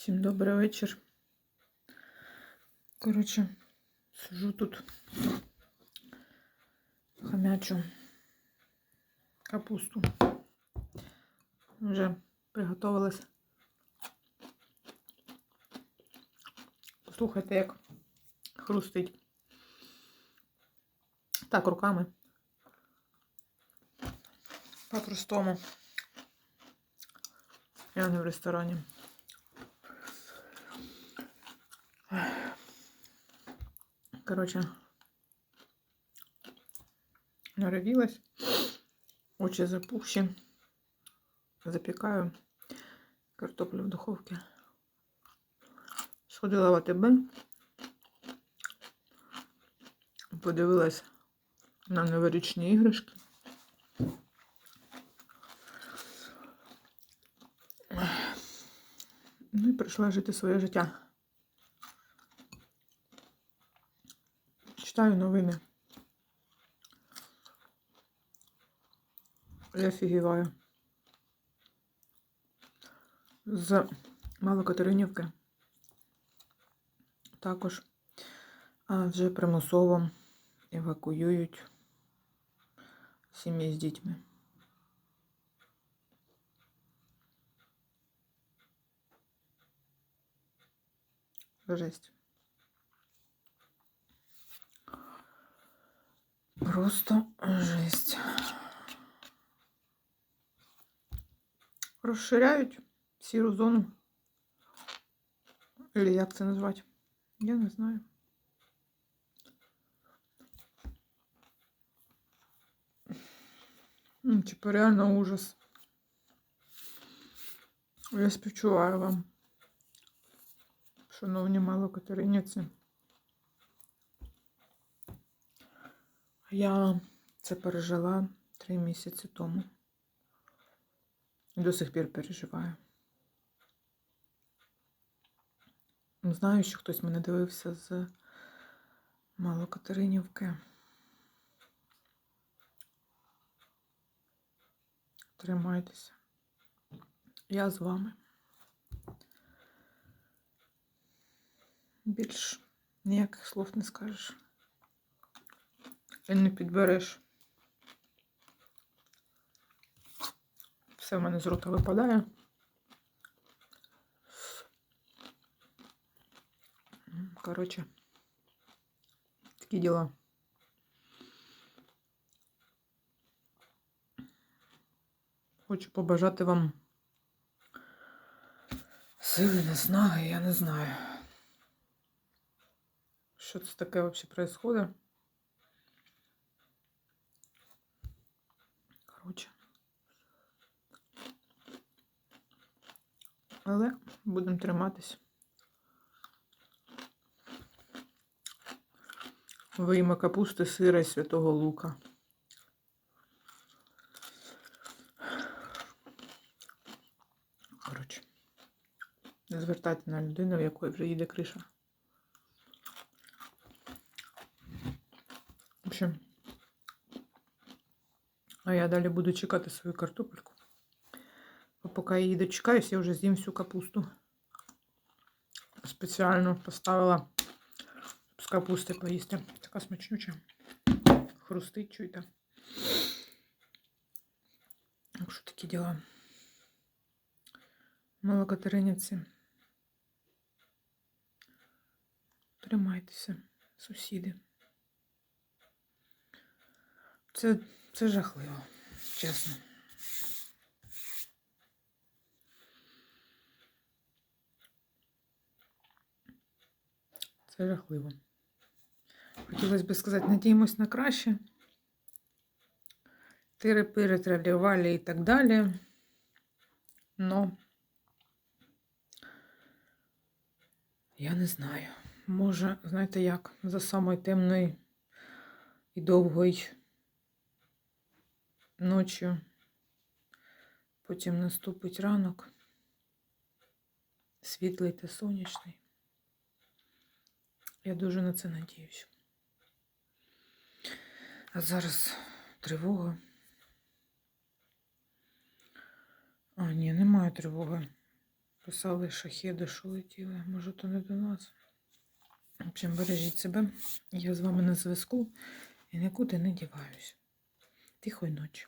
Всім добрий вечір. Коротше, сижу тут, хамячу капусту. Вже приготувалась. Послухайте, як хрустить. Так, руками. По-простому. Я не в ресторані. Короче, наровилась. Очі запухші. Запікаю картоплю в духовці. Сходила в АТБ. Подивилась на новорічні іграшки. Ну і прийшла жити своє життя. Читаю новини. Я офігіваю. З Малокатеринівки. Також а, вже примусово евакуюють сім'ї з дітьми. Жесть. Просто жесть. Розширяють сіру зону. Или як це назвати? Я не знаю. Ну, Типа реально ужас. Я співчуваю вам. Шановні малокатериніці. Я це пережила три місяці тому. До сих пір переживаю. Знаю, що хтось мене дивився з Малокатеринівки. Тримайтеся. Я з вами. Більш ніяких слов не скажеш. І не підбереш. Все в мене з рота випадає. Коротше, такі діла. Хочу побажати вам сили, наснаги, я не знаю. Що це таке взагалі происходит? Коротше. Але будемо триматись. Вийма капусти, сира і святого лука. Коротше, не звертайте на людину, в якої вже їде криша. В общем, а я далі буду чекати свою картопельку. Поки я її дочекаюсь, я вже з'їм всю капусту. Спеціально поставила з капусти поїсти. Така смачнюча. Хрустить, чуєте. Так що такі діла. Малокатериніці. Тримайтеся, сусіди. Це, це жахливо, чесно. Це жахливо. Хотілося б сказати, надіємось на краще. Тири-пири, тралівалі і так далі. Но я не знаю. Може, знаєте як, за самої темної і довгої ночі. Потім наступить ранок. Світлий та сонячний. Я дуже на це надіюсь. А зараз тривога. А, ні, немає тривоги. писали шахеди, що летіли. Може, то не до нас. В общем, бережіть себе. Я з вами на зв'язку і нікуди не діваюсь. Тихої ночі.